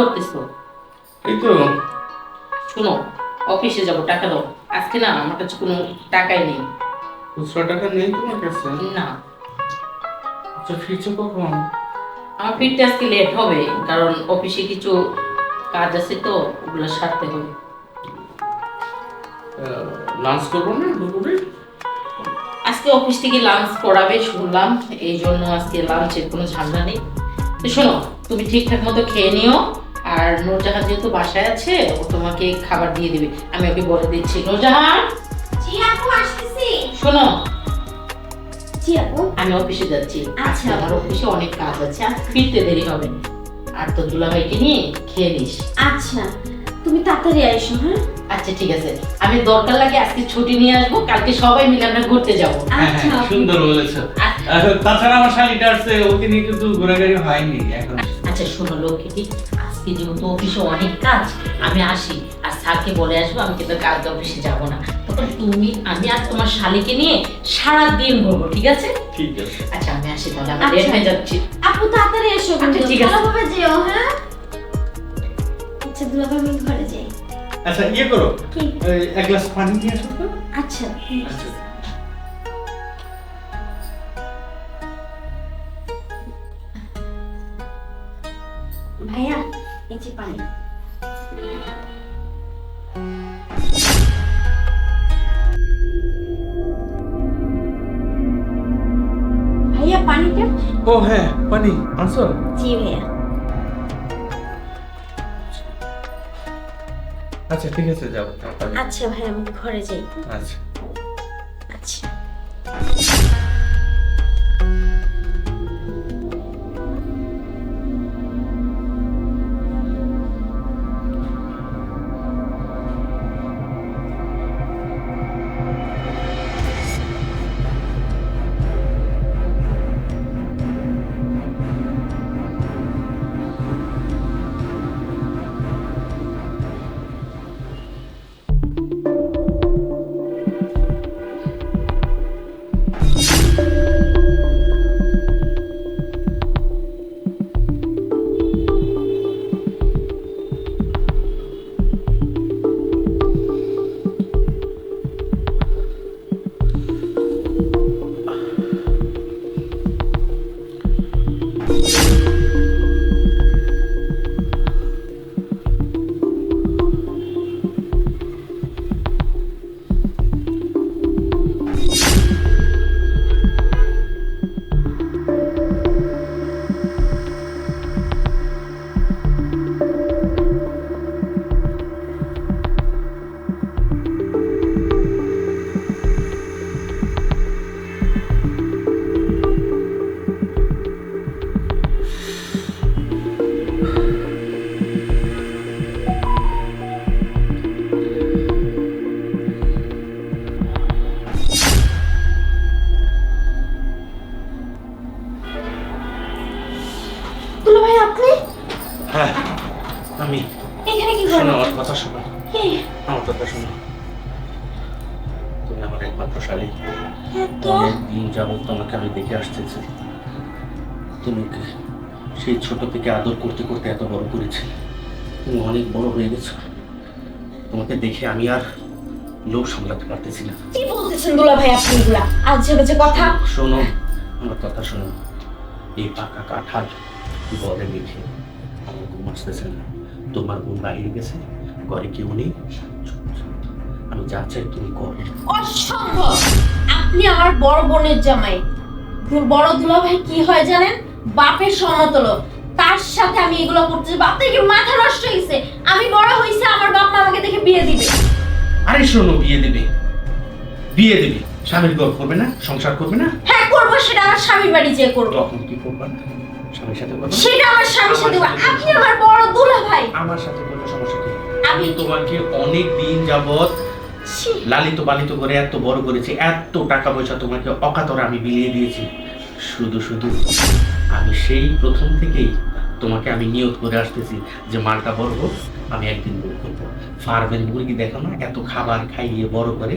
করতেছো? এই তো শোনো অফিসে যাব টাকা দাও। আজকে না আমার কাছে কোনো টাকাই নেই। খুচরা টাকা নেই তোমার কাছে? না। আচ্ছা ফিরছো কখন? আমার ফিরতে আজকে লেট হবে কারণ অফিসে কিছু কাজ আছে তো ওগুলো সারতে হবে। লাঞ্চ করব না দুপুরে? আজকে অফিস থেকে লাঞ্চ করাবে শুনলাম। এই জন্য আজকে লাঞ্চের কোনো ঝামেলা নেই। তো শোনো তুমি ঠিকঠাক মতো খেয়ে নিও। আর নূরজাহান যেহেতু বাসায় আছে ও তোমাকে খাবার দিয়ে দেবে। আমি ওকে বলে দিচ্ছি। নূরজাহান জি আপু আসতেছি। শোনো। জি আপু। আমি অফিসে যাচ্ছি। আচ্ছা। আমার অফিসে অনেক কাজ আছে। আর ফিরতে দেরি হবে। আর তো দুলাভাইকে নিয়ে খেয়ে নিস। আচ্ছা। তুমি তাড়াতাড়ি আইসো হ্যাঁ? আচ্ছা ঠিক আছে। আমি দরকার লাগে আজকে ছুটি নিয়ে আসব। কালকে সবাই মিলে আমরা ঘুরতে যাব। আচ্ছা হ্যাঁ, সুন্দর বলেছ। আচ্ছা। তাছাড়া আমার শালিটা আসছে ওকে নিয়ে কিন্তু ঘোরাঘুরি হয়নি এখন। আচ্ছা শোনো লক্ষ্মী আজকে যেহেতু অফিসে অনেক কাজ আমি আসি। আর স্যারকে বলে আসব আমি কিন্তু কালকে অফিসে যাব না। তখন তুমি আমি আর তোমার শালিকে নিয়ে সারা দিন ঘুরবো ঠিক আছে? ঠিক আছে। আচ্ছা আমি আসি তাহলে আমি আচ্ছা। লেট হয়ে যাচ্ছি। আপু তাড়াতাড়ি এসো আচ্ছা, ঠিক আছে। ভালোভাবে যেও হ্যাঁ? আচ্ছা দুলাভাই আমি ঘরে যাই। আচ্ছা ইয়ে করো। এক গ্লাস পানি নিয়ে আসো তো। আচ্ছা আচ্ছা। ভাইয়া এই যে পানি। ভাইয়া পানিটা? ও হ্যাঁ পানি। আনছো? জি ভাইয়া। আচ্ছা ঠিক আছে যাও তাড়াতাড়ি। আচ্ছা ভাইয়া আমি ঘরে যাই। আচ্ছা। আমি এখানে কি শোনো আমার কথা শোনো। আমার কথা শোনো। তুমি আমার একমাত্র শালী দিন যাবত তোমাকে আমি দেখে আসতেছি। তুমি সেই ছোট থেকে আদর করতে করতে এত বড় করেছি? তুমি অনেক বড় হয়ে গেছো। তোমাকে দেখে আমি আর লোভ সামলাতে পারতেছি না। কি বলতেছেন দুলাভাই আপনি এগুলা? আজে বাজে কথা। শোনো আমার কথা শোনো। এই পাকা কাঁঠাল বলে মিঠে। আমার ঘুম আসতেছে না। তোমার ঘুম বাইরে গেছে ঘরে কেউ নেই। আমি যা চাই তুমি করো। অসম্ভব! আপনি আমার বড় বোনের জামাই। বড় দুলাভাই কি হয় জানেন? বাপের সমতল। তার সাথে আমি এগুলো করতে বাপ আপনার কি মাথা নষ্ট হয়েছে আমি বড় হয়েছে আমার বাপ আমাকে দেখে বিয়ে দিবে। আরে শোনো বিয়ে দেবে। বিয়ে দেবে। স্বামীর ঘর করবে না? সংসার করবে না? হ্যাঁ করব সেটা আমার স্বামীর বাড়ি যেয়ে করব। তখন কি করবে? না স্বামীর সাথে সেটা আমার স্বামীর সাথে আমার আপনি আমার বড় দুলাভাই আমার সাথে করলে সমস্যা কি? আমি তোমাকে অনেক দিন যাবত লালিত পালিত করে এত বড় করেছি এত টাকা পয়সা তোমাকে অকাতরে আমি বিলিয়ে দিয়েছি। শুধু শুধু আমি সেই প্রথম থেকেই তোমাকে আমি নিয়োগ করে আসতেছি যে মালটা বড় হোক আমি একদিন বড় করব। ফার্মের মুরগি দেখো না এত খাবার খাইয়ে বড় করে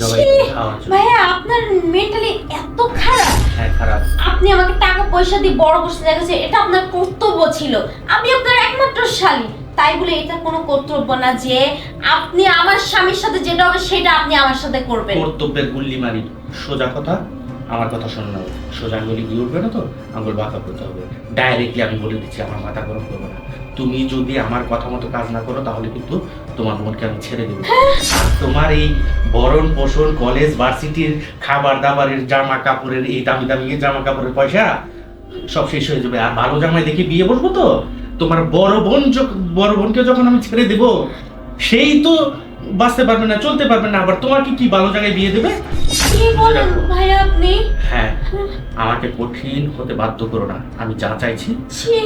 জবাই খাওয়ার জন্য। ভাইয়া আপনার মেন্টালি এত খারাপ। আপনি আমাকে টাকা পয়সা দিয়ে বড় করতে দেখেছে এটা আপনার কর্তব্য ছিল। আমি আপনার একমাত্র শালী। তাই বলে এটা কোনো কর্তব্য না যে আপনি আমার স্বামীর সাথে যেটা হবে সেটা আপনি আমার সাথে করবেন। কর্তব্যের গুল্লি মারি সোজা কথা আমার কথা শোনো না সোজা আঙ্গুলি দিয়ে উঠবে না তো? আঙ্গুল বাঁকা করতে হবে। ডাইরেক্টলি আমি বলে দিচ্ছি, আমার মাথা গরম করবে না। তুমি যদি আমার কথা মতো কাজ না করো, তাহলে কিন্তু তোমার বোনকে আমি ছেড়ে দেবো। আর তোমার এই বরণ পোষণ কলেজ ভার্সিটির খাবার দাবারের, জামা কাপড়ের, এই দামি দামি জামা কাপড়ের পয়সা সব শেষ হয়ে যাবে। আর ভালো জামাই দেখে বিয়ে বসবো তো? তোমার বড় বোন বড় বোনকে যখন আমি ছেড়ে দেবো, সেই তো বাঁচতে পারবে না, চলতে পারবে না। আবার তোমাকে কি ভালো জায়গায় বিয়ে দেবে? কি বলেন ভাই আপনি? হ্যাঁ আমাকে কঠিন হতে বাধ্য করো না। আমি যা চাইছি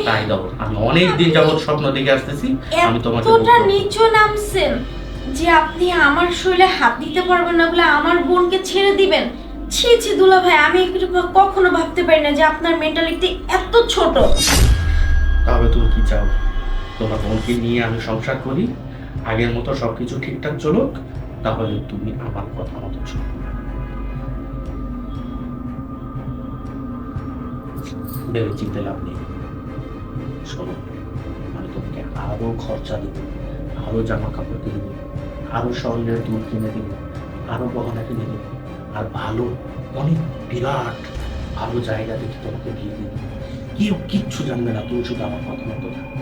তাই দাও। আমি অনেক দিন যাবত স্বপ্ন দেখে আসতেছি আমি তোমাকে এতটা। নিচু নামছেন যে আপনি আমার শরীরে হাত দিতে পারবেন না বলে আমার বোনকে ছেড়ে দিবেন। ছি ছি দুলা ভাই আমি কখনো ভাবতে পারি না যে আপনার মেন্টালিটি এত ছোট। তাহলে তুমি কি চাও? তোমার বোনকে নিয়ে আমি সংসার করি আগের মতো সবকিছু ঠিকঠাক চলুক তাহলে তুমি আমার কথা মতো চলো ভেবে চিনতে লাভ নেই। শোনো, আমি তোমাকে আরও খরচা দেবো, আরও জামা কাপড় কিনে দেবো, আরও স্বর্ণের দুধ কিনে দেবো, আরও গহনা কিনে দেবো, আর ভালো, অনেক বিরাট, ভালো জায়গা দেখে তোমাকে দিয়ে দেবো। কেউ কিচ্ছু জানবে না, তুমি শুধু আমার কথা মতো থাকব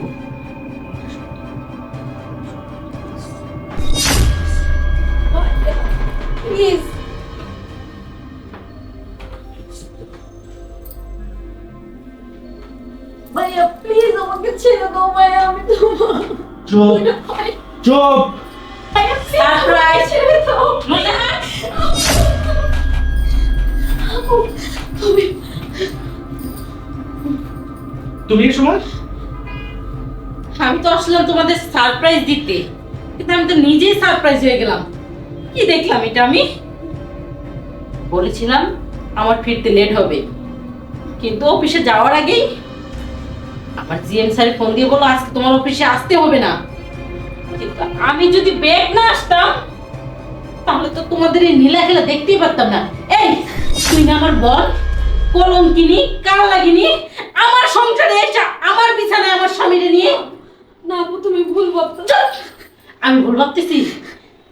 প্লিজ ভাইয়া প্লিজ আমাকে ছেড়ে দাও ভাইয়া আমি তোমার চুপ চুপ তুমি তুমি সময়? আমি তো আসলাম তোমাদের সারপ্রাইজ দিতে। কিন্তু আমি তো নিজেই সারপ্রাইজ হয়ে গেলাম। কি দেখলাম এটা আমি? বলেছিলাম আমার ফিরতে লেট হবে। কিন্তু অফিসে যাওয়ার আগেই আমার জিএম স্যার ফোন দিয়ে বলল আজকে তোমার অফিসে আসতে হবে না। কিন্তু আমি যদি ব্যাগ না আসতাম তাহলে তো তোমাদের এই নীলা খেলা দেখতেই পারতাম না। এই তুই না আমার বল কলম কিনি কাল লাগিনি আমার সংসারে এসে আমার বিছানায় আমার স্বামীরে নিয়ে না আপু তুমি ভুল ভাবছ। আমি ভুল ভাবতেছি।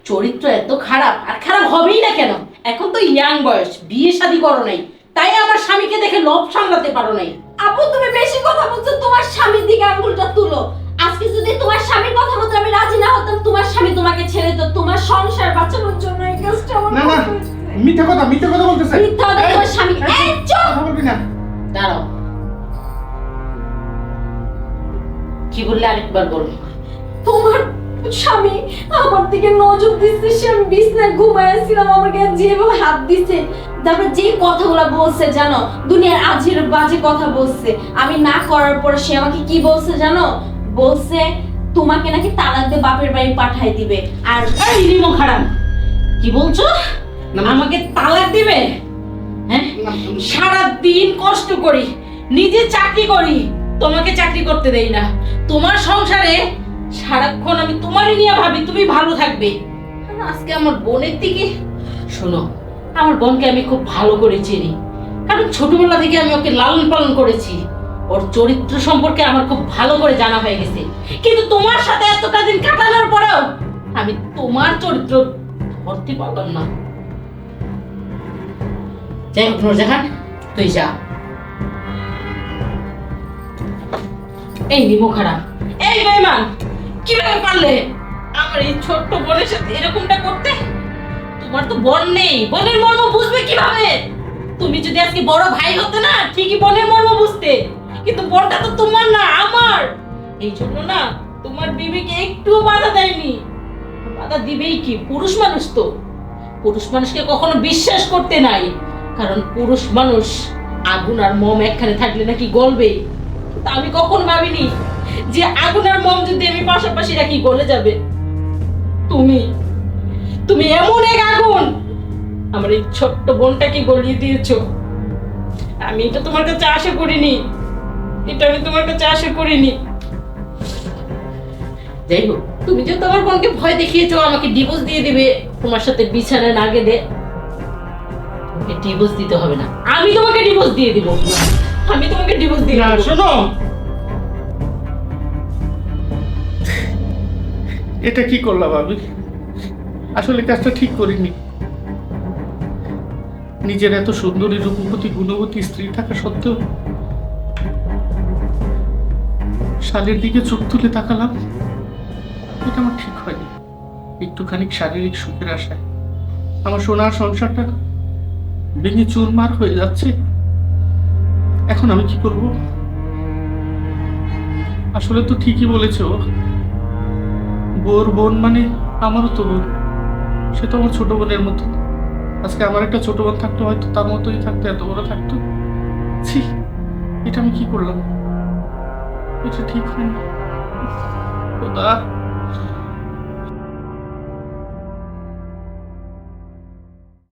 চরিত্র এত খারাপ আর খারাপ হবেই না কেন? এখন তো ইয়াং বয়স বিয়ে শাদী করো নাই। তাই আমার স্বামীকে দেখে লোভ সামলাতে পারো নাই। আপু তুমি বেশি কথা বলছো মিথ্যা কথা মিথ্যা কথা বলতেছে। মিথ্যা কথা তোমার স্বামী এই চুপ! কথা বলবি না। দাঁড়াও। কি বললে আরেকবার বলো। তোমার স্বামী আমার দিকে নজর দিচ্ছে সে আমি বিছনায় ঘুমাইছিলাম আমার গায়ে যেভাবে হাত দিচ্ছে। তারপর যে কথাগুলো বলছে জানো দুনিয়ার আজের বাজে কথা বলছে। আমি না করার পর সে আমাকে কি বলছে জানো? বলছে তোমাকে নাকি তালাক দিয়ে বাপের বাড়ি পাঠাই দিবে। আর এই রিমো খারাপ কি বলছো। আমাকে তালাক দিবে? হ্যাঁ? সারা দিন কষ্ট করি নিজে চাকরি করি তোমাকে চাকরি করতে দেই না। তোমার সংসারে সারাক্ষণ আমি তোমারই নিয়ে ভাবি তুমি ভালো থাকবে। আজকে আমার বোনের দিকে শোনো আমার বোনকে আমি খুব ভালো করে চিনি। কারণ ছোটবেলা থেকে আমি ওকে লালন পালন করেছি। ওর চরিত্র সম্পর্কে আমার খুব ভালো করে জানা হয়ে গেছে। কিন্তু তোমার সাথে এতটা দিন কাটানোর পরেও আমি তোমার চরিত্র ধরতে পারলাম না। যাই হোক নুরজাহান তুই যা এই নিমো খারাপ এই বেমান কীভাবে পারলে আমার এই ছোট্ট বোনের সাথে এরকমটা করতে তোমার তো বোন নেই বোনের মর্ম বুঝবে কীভাবে তুমি যদি আজকে বড় ভাই হতে না ঠিকই বোনের মর্ম বুঝতে কিন্তু বোনটা তো তোমার না আমার এই জন্য না তোমার বিবিকে একটুও বাধা দেয়নি বাধা দিবেই কি পুরুষ মানুষ তো পুরুষ মানুষকে কখনো বিশ্বাস করতে নাই। কারণ পুরুষ মানুষ আগুন আর মম একখানে থাকলে নাকি গলবে। তা আমি কখন ভাবিনি যে আগুন আর মম যদি আমি পাশাপাশি রাখি, গলে যাবে। তুমি তুমি এমন এক আগুন! আমার এই ছোট্ট বোনটাকে গলিয়ে দিয়েছ। আমি এটা তোমার কাছে আশা করিনি। এটা আমি তোমার কাছে আশা করিনি। যাই হোক, তুমি যে তোমার বোনকে ভয় দেখিয়েছো, আমাকে ডিভোর্স দিয়ে দিবে, তোমার সাথে বিছানায় না গেলে তোমাকে ডিভোর্স দিতে হবে না। আমি তোমাকে ডিভোর্স দিয়ে দিব। আমি তোমাকে ডিভোর্স দিয়ে না শোনো। এটা কি করলাম আমি? আসলে কাজটা ঠিক করিনি। নিজের এত সুন্দরী রূপবতী গুণবতী স্ত্রী থাকা সত্ত্বেও শালের দিকে চোখ তুলে তাকালাম। এটা আমার ঠিক হয়নি। একটুখানি শারীরিক সুখের আশায়। আমার সোনার সংসারটা ভেঙে চুরমার হয়ে যাচ্ছে। এখন আমি কি করব? আসলে তো ঠিকই বলেছ। বোর বোন মানে আমারও তো বোন। সে তো আমার ছোট বোনের মতো। আজকে আমার একটা ছোট বোন থাকতো, হয়তো তার মতোই থাকতো, এত বড় থাকতো। ছি, এটা আমি কি করলাম? এটা ঠিক হয়নি। খোদা।